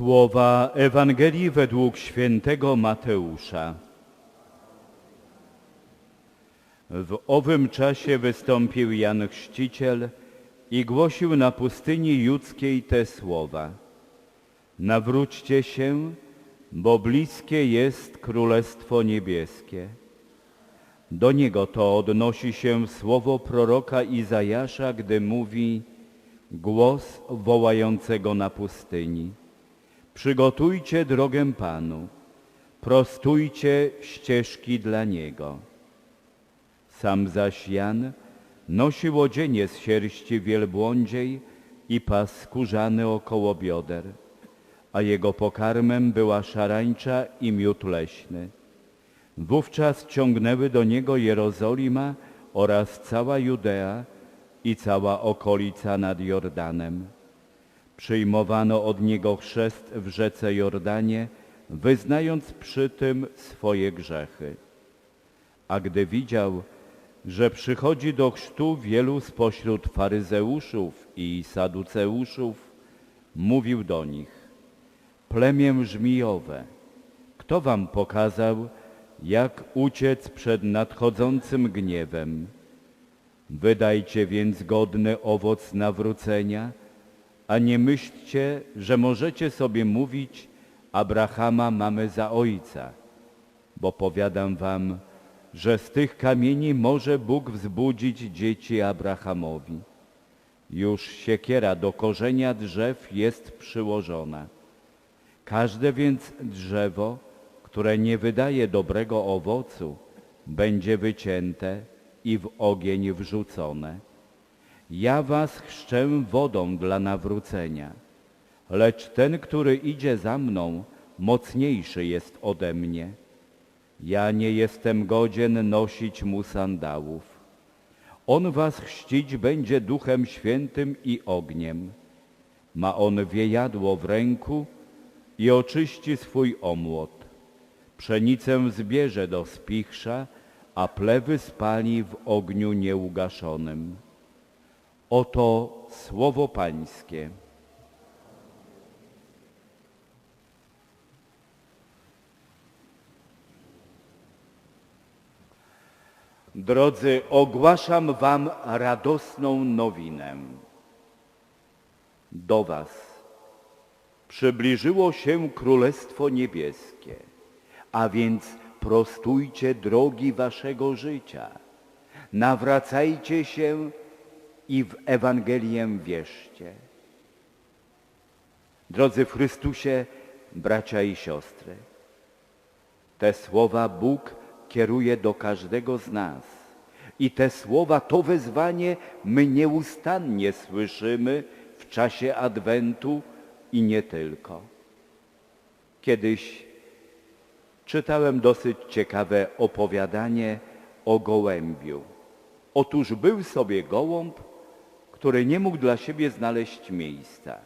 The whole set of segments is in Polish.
Słowa Ewangelii według świętego Mateusza. W owym czasie wystąpił Jan Chrzciciel i głosił na pustyni judzkiej te słowa. Nawróćcie się, bo bliskie jest Królestwo Niebieskie. Do niego to odnosi się słowo proroka Izajasza, gdy mówi głos wołającego na pustyni. Przygotujcie drogę Panu, prostujcie ścieżki dla Niego. Sam zaś Jan nosił odzienie z sierści wielbłądziej i pas skórzany około bioder, a jego pokarmem była szarańcza i miód leśny. Wówczas ciągnęły do niego Jerozolima oraz cała Judea i cała okolica nad Jordanem. Przyjmowano od niego chrzest w rzece Jordanie, wyznając przy tym swoje grzechy. A gdy widział, że przychodzi do chrztu wielu spośród faryzeuszów i saduceuszów, mówił do nich, plemię żmijowe, kto wam pokazał, jak uciec przed nadchodzącym gniewem? Wydajcie więc godny owoc nawrócenia, a nie myślcie, że możecie sobie mówić, Abrahama mamy za ojca, bo powiadam wam, że z tych kamieni może Bóg wzbudzić dzieci Abrahamowi. Już siekiera do korzenia drzew jest przyłożona. Każde więc drzewo, które nie wydaje dobrego owocu, będzie wycięte i w ogień wrzucone. Ja was chrzczę wodą dla nawrócenia, lecz ten, który idzie za mną, mocniejszy jest ode mnie. Ja nie jestem godzien nosić mu sandałów. On was chrzcić będzie Duchem Świętym i ogniem. Ma on wiejadło w ręku i oczyści swój omłot. Pszenicę zbierze do spichrza, a plewy spali w ogniu nieugaszonym. Oto słowo Pańskie. Drodzy, ogłaszam wam radosną nowinę. Do was przybliżyło się Królestwo Niebieskie, a więc prostujcie drogi waszego życia. Nawracajcie się i w Ewangelię wierzcie. Drodzy w Chrystusie, bracia i siostry, te słowa Bóg kieruje do każdego z nas. I te słowa, to wezwanie my nieustannie słyszymy w czasie Adwentu i nie tylko. Kiedyś czytałem dosyć ciekawe opowiadanie o gołębiu. Otóż był sobie gołąb, który nie mógł dla siebie znaleźć miejsca.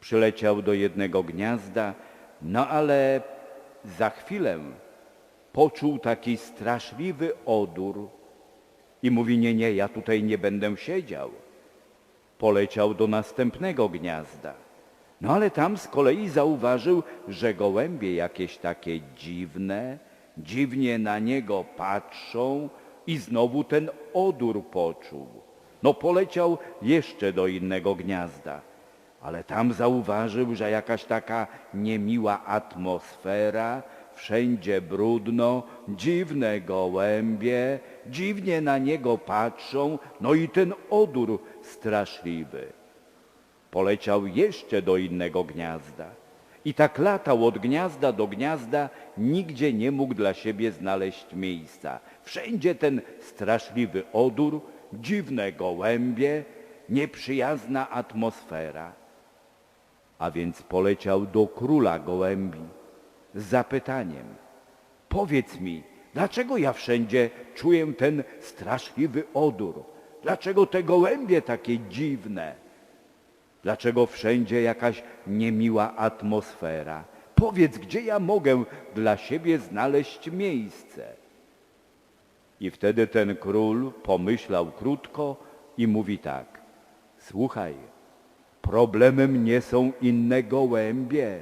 Przyleciał do jednego gniazda, no ale za chwilę poczuł taki straszliwy odór i mówi, nie, nie, ja tutaj nie będę siedział. Poleciał do następnego gniazda. No ale tam z kolei zauważył, że gołębie jakieś takie dziwne, dziwnie na niego patrzą i znowu ten odór poczuł. No poleciał jeszcze do innego gniazda, ale tam zauważył, że jakaś taka niemiła atmosfera, wszędzie brudno, dziwne gołębie, dziwnie na niego patrzą, no i ten odór straszliwy. Poleciał jeszcze do innego gniazda. I tak latał od gniazda do gniazda, nigdzie nie mógł dla siebie znaleźć miejsca. Wszędzie ten straszliwy odór, dziwne gołębie, nieprzyjazna atmosfera. A więc poleciał do króla gołębi z zapytaniem. Powiedz mi, dlaczego ja wszędzie czuję ten straszliwy odór? Dlaczego te gołębie takie dziwne? Dlaczego wszędzie jakaś niemiła atmosfera? Powiedz, gdzie ja mogę dla siebie znaleźć miejsce? I wtedy ten król pomyślał krótko i mówi tak. Słuchaj, Problemem nie są inne gołębie.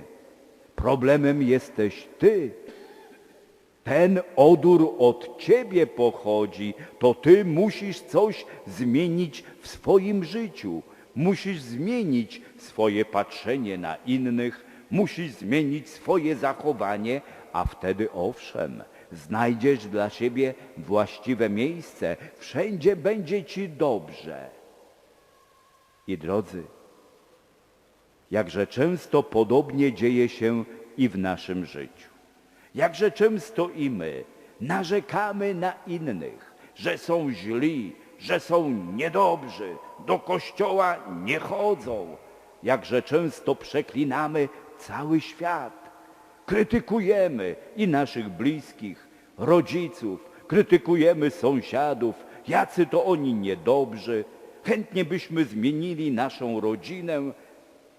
Problemem jesteś ty. Ten odór od ciebie pochodzi, to ty musisz coś zmienić w swoim życiu. Musisz zmienić swoje patrzenie na innych, musisz zmienić swoje zachowanie, a wtedy owszem, znajdziesz dla siebie właściwe miejsce, wszędzie będzie ci dobrze. I drodzy, jakże często podobnie dzieje się i w naszym życiu. Jakże często i my narzekamy na innych, że są źli, że są niedobrzy, do kościoła nie chodzą. Jakże często przeklinamy cały świat. Krytykujemy i naszych bliskich, rodziców, krytykujemy sąsiadów, jacy to oni niedobrzy. Chętnie byśmy zmienili naszą rodzinę,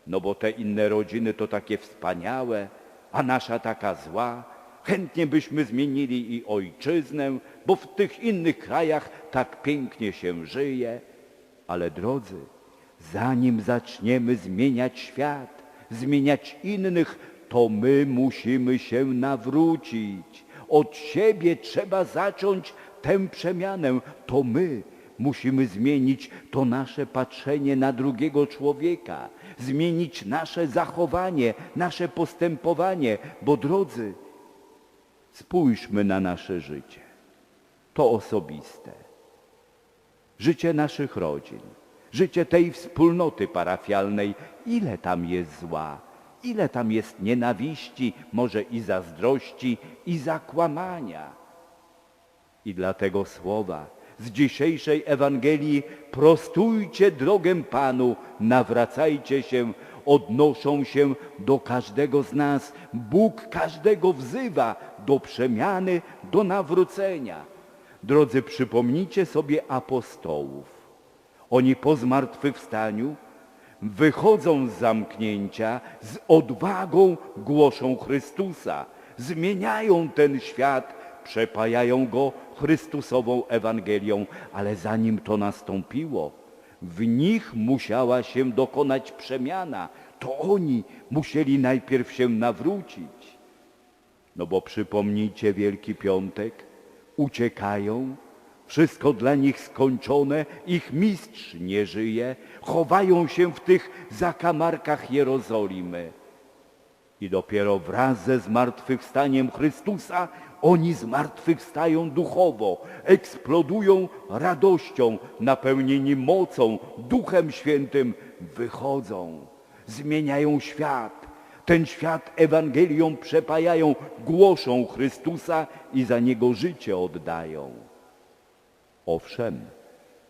no bo te inne rodziny to takie wspaniałe, a nasza taka zła. Chętnie byśmy zmienili i ojczyznę, bo w tych innych krajach tak pięknie się żyje. Ale drodzy, zanim zaczniemy zmieniać świat, zmieniać innych, to my musimy się nawrócić. Od siebie trzeba zacząć tę przemianę. To my musimy zmienić to nasze patrzenie na drugiego człowieka, zmienić nasze zachowanie, nasze postępowanie, bo drodzy, spójrzmy na nasze życie. To osobiste. Życie naszych rodzin, życie tej wspólnoty parafialnej, ile tam jest zła, ile tam jest nienawiści, może i zazdrości, i zakłamania. I dlatego słowa z dzisiejszej Ewangelii prostujcie drogę Panu, nawracajcie się, odnoszą się do każdego z nas. Bóg każdego wzywa do przemiany, do nawrócenia. Drodzy, przypomnijcie sobie apostołów. Oni po zmartwychwstaniu wychodzą z zamknięcia, z odwagą głoszą Chrystusa, zmieniają ten świat, przepajają go Chrystusową Ewangelią, ale zanim to nastąpiło, w nich musiała się dokonać przemiana. To oni musieli najpierw się nawrócić. No bo przypomnijcie Wielki Piątek, uciekają, wszystko dla nich skończone, ich mistrz nie żyje, chowają się w tych zakamarkach Jerozolimy. I dopiero wraz ze zmartwychwstaniem Chrystusa oni zmartwychwstają duchowo, eksplodują radością, napełnieni mocą, Duchem Świętym, wychodzą, zmieniają świat. Ten świat Ewangelią przepajają, głoszą Chrystusa i za Niego życie oddają. Owszem,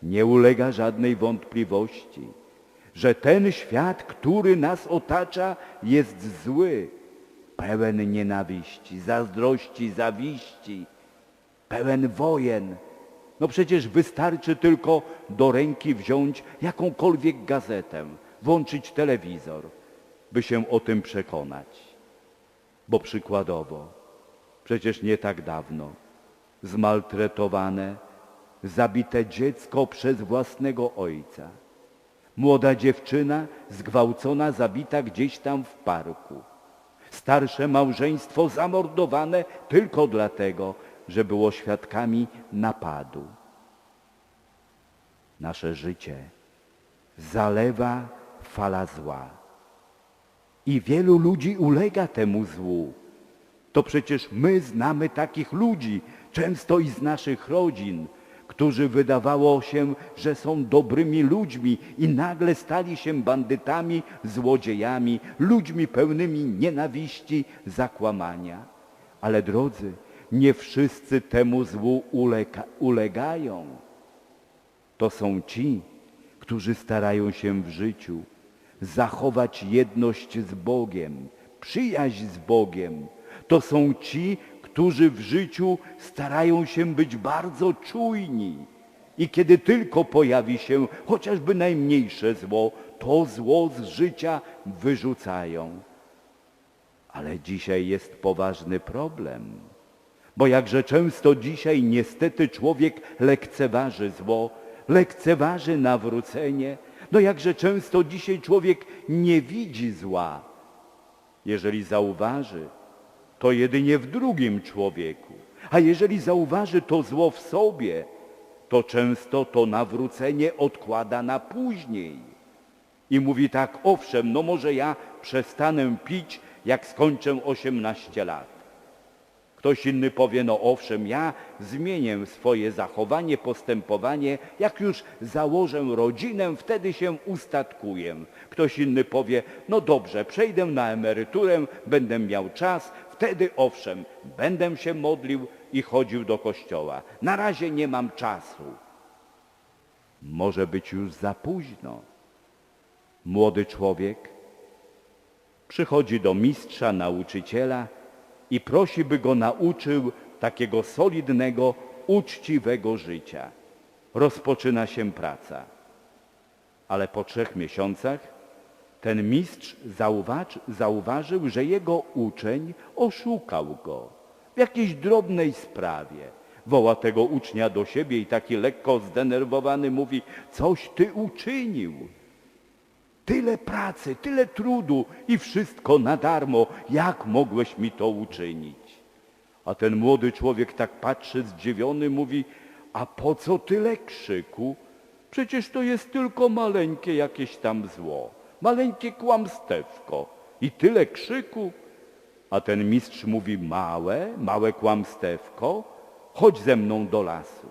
nie ulega żadnej wątpliwości, że ten świat, który nas otacza, jest zły, pełen nienawiści, zazdrości, zawiści, pełen wojen. No przecież wystarczy tylko do ręki wziąć jakąkolwiek gazetę, włączyć telewizor, by się o tym przekonać. Bo przykładowo, przecież nie tak dawno, zmaltretowane, zabite dziecko przez własnego ojca. Młoda dziewczyna zgwałcona, zabita gdzieś tam w parku. Starsze małżeństwo zamordowane tylko dlatego, że było świadkami napadu. Nasze życie zalewa fala zła. I wielu ludzi ulega temu złu. To przecież my znamy takich ludzi, często i z naszych rodzin, którzy wydawało się, że są dobrymi ludźmi i nagle stali się bandytami, złodziejami, ludźmi pełnymi nienawiści, zakłamania. Ale drodzy, nie wszyscy temu złu ulega, ulegają. To są ci, którzy starają się w życiu zachować jedność z Bogiem, przyjaźń z Bogiem. To są ci, którzy w życiu starają się być bardzo czujni. I kiedy tylko pojawi się chociażby najmniejsze zło, to zło z życia wyrzucają. Ale dzisiaj jest poważny problem, bo jakże często dzisiaj niestety człowiek lekceważy zło, lekceważy nawrócenie, No jakże często dzisiaj człowiek nie widzi zła. Jeżeli zauważy, to jedynie w drugim człowieku. A jeżeli zauważy to zło w sobie, to często to nawrócenie odkłada na później. I mówi tak, owszem, no może ja przestanę pić, jak skończę 18 lat. Ktoś inny powie, no owszem, ja zmienię swoje zachowanie, postępowanie, jak już założę rodzinę, wtedy się ustatkuję. Ktoś inny powie, no dobrze, przejdę na emeryturę, będę miał czas, wtedy owszem, będę się modlił i chodził do kościoła. Na razie nie mam czasu. Może być już za późno. Młody człowiek przychodzi do mistrza, nauczyciela i prosi, by go nauczył takiego solidnego, uczciwego życia. Rozpoczyna się praca. Ale po trzech miesiącach ten mistrz zauważ, zauważył, że jego uczeń oszukał go w jakiejś drobnej sprawie. Woła tego ucznia do siebie i taki lekko zdenerwowany mówi, coś ty uczynił. Tyle pracy, tyle trudu i wszystko na darmo. Jak mogłeś mi to uczynić? A ten młody człowiek tak patrzy zdziwiony, mówi, a po co tyle krzyku? Przecież to jest tylko maleńkie jakieś tam zło, maleńkie kłamstewko i tyle krzyku. A ten mistrz mówi, małe, małe kłamstewko, chodź ze mną do lasu.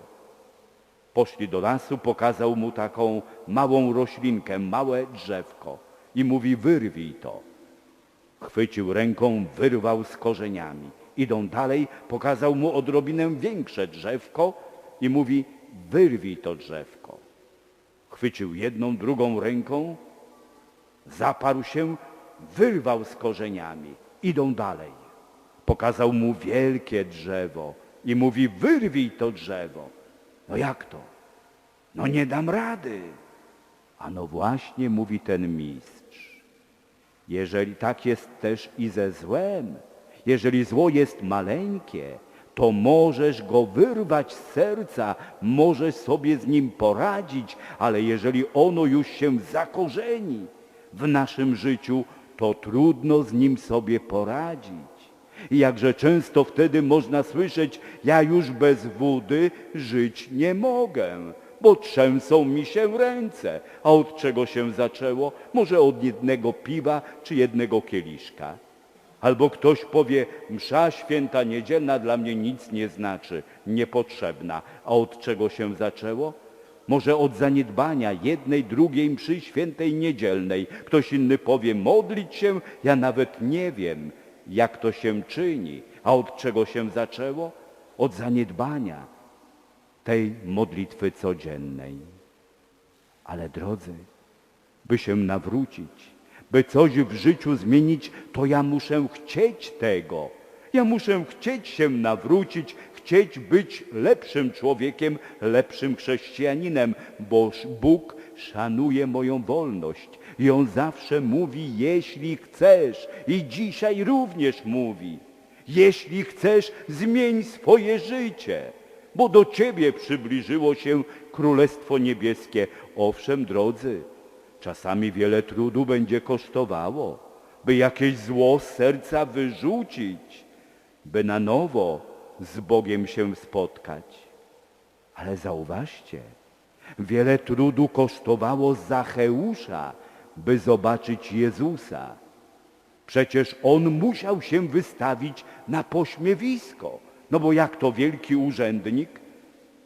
Poszli do lasu, pokazał mu taką małą roślinkę, małe drzewko i mówi wyrwij to. Chwycił ręką, wyrwał z korzeniami. Idą dalej, pokazał mu odrobinę większe drzewko i mówi wyrwij to drzewko. Chwycił jedną, drugą ręką, zaparł się, wyrwał z korzeniami. Idą dalej. Pokazał mu wielkie drzewo i mówi wyrwij to drzewo. No jak to? No nie dam rady. A no właśnie mówi ten mistrz. Jeżeli tak jest też i ze złem, jeżeli zło jest maleńkie, to możesz go wyrwać z serca, możesz sobie z nim poradzić, ale jeżeli ono już się zakorzeni w naszym życiu, to trudno z nim sobie poradzić. I jakże często wtedy można słyszeć, ja już bez wody żyć nie mogę, bo trzęsą mi się ręce. A od czego się zaczęło? Może od jednego piwa czy jednego kieliszka. Albo ktoś powie, msza święta niedzielna dla mnie nic nie znaczy, niepotrzebna. A od czego się zaczęło? Może od zaniedbania jednej, drugiej mszy świętej niedzielnej. Ktoś inny powie, modlić się, ja nawet nie wiem jak to się czyni. A od czego się zaczęło? Od zaniedbania tej modlitwy codziennej. Ale drodzy, by się nawrócić, by coś w życiu zmienić, to ja muszę chcieć tego. Ja muszę chcieć się nawrócić, chcieć być lepszym człowiekiem, lepszym chrześcijaninem, bo Bóg szanuje moją wolność. I On zawsze mówi, jeśli chcesz, i dzisiaj również mówi, jeśli chcesz, zmień swoje życie, bo do Ciebie przybliżyło się Królestwo Niebieskie. Owszem, drodzy, czasami wiele trudu będzie kosztowało, by jakieś zło z serca wyrzucić, by na nowo z Bogiem się spotkać. Ale zauważcie, wiele trudu kosztowało Zacheusza, by zobaczyć Jezusa. Przecież on musiał się wystawić na pośmiewisko. No bo jak to wielki urzędnik,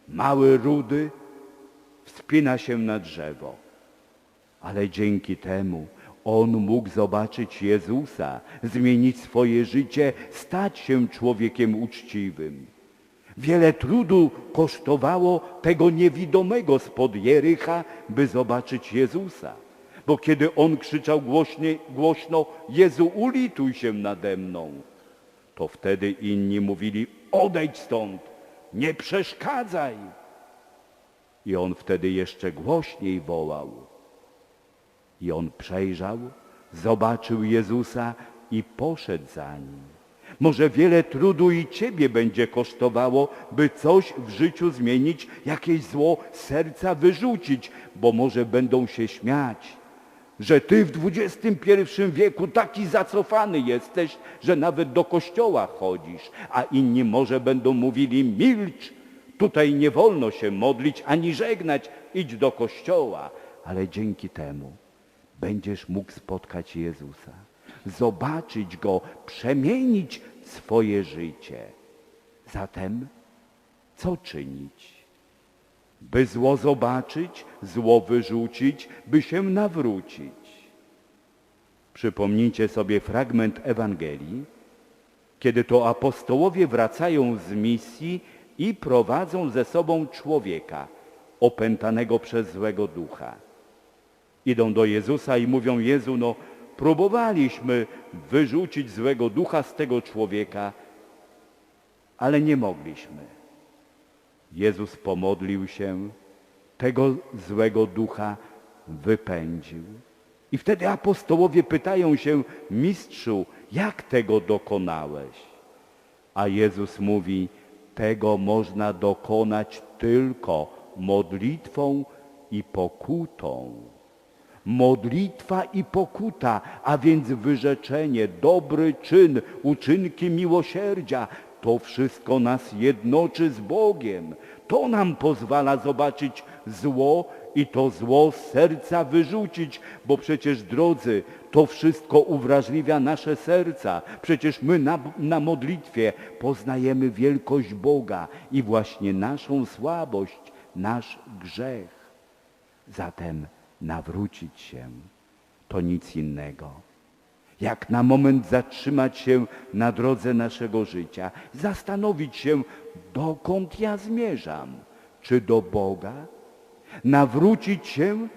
mały rudy, wspina się na drzewo. Ale dzięki temu on mógł zobaczyć Jezusa, zmienić swoje życie, stać się człowiekiem uczciwym. Wiele trudu kosztowało tego niewidomego spod Jericha, by zobaczyć Jezusa. Bo kiedy on krzyczał głośnie, głośno, Jezu, ulituj się nade mną, to wtedy inni mówili, odejdź stąd, nie przeszkadzaj. I on wtedy jeszcze głośniej wołał. I on przejrzał, zobaczył Jezusa i poszedł za nim. Może wiele trudu i ciebie będzie kosztowało, by coś w życiu zmienić, jakieś zło serca wyrzucić, bo może będą się śmiać, że ty w XXI wieku taki zacofany jesteś, że nawet do kościoła chodzisz, a inni może będą mówili milcz, tutaj nie wolno się modlić ani żegnać, idź do kościoła, ale dzięki temu będziesz mógł spotkać Jezusa, zobaczyć Go, przemienić swoje życie. Zatem co czynić? By zło zobaczyć, zło wyrzucić, by się nawrócić. Przypomnijcie sobie fragment Ewangelii, kiedy to apostołowie wracają z misji i prowadzą ze sobą człowieka opętanego przez złego ducha. Idą do Jezusa i mówią, Jezu, no próbowaliśmy wyrzucić złego ducha z tego człowieka, ale nie mogliśmy. Jezus pomodlił się, tego złego ducha wypędził. I wtedy apostołowie pytają się, mistrzu, jak tego dokonałeś? A Jezus mówi, tego można dokonać tylko modlitwą i pokutą. Modlitwa i pokuta, a więc wyrzeczenie, dobry czyn, uczynki miłosierdzia, to wszystko nas jednoczy z Bogiem. To nam pozwala zobaczyć zło i to zło z serca wyrzucić, bo przecież, drodzy, to wszystko uwrażliwia nasze serca. Przecież my na, na modlitwie poznajemy wielkość Boga i właśnie naszą słabość, nasz grzech. Zatem nawrócić się to nic innego. Jak na moment zatrzymać się na drodze naszego życia, zastanowić się, dokąd ja zmierzam. Czy do Boga? Nawrócić się,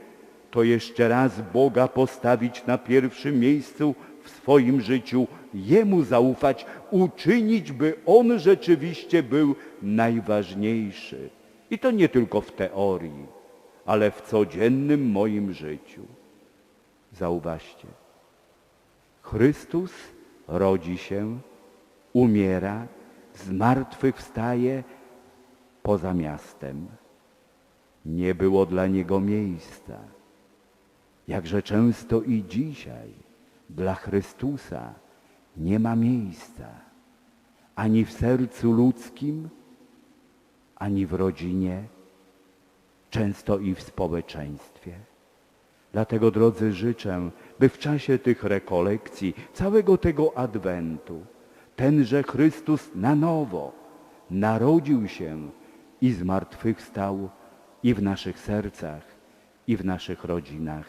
to jeszcze raz Boga postawić na pierwszym miejscu w swoim życiu, Jemu zaufać, uczynić, by On rzeczywiście był najważniejszy. I to nie tylko w teorii, ale w codziennym moim życiu. Zauważcie, Chrystus rodzi się, umiera, zmartwychwstaje poza miastem. Nie było dla Niego miejsca. Jakże często i dzisiaj dla Chrystusa nie ma miejsca ani w sercu ludzkim, ani w rodzinie, często i w społeczeństwie. Dlatego, drodzy, życzę, by w czasie tych rekolekcji, całego tego Adwentu, tenże Chrystus na nowo narodził się i zmartwychwstał i w naszych sercach, i w naszych rodzinach.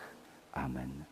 Amen.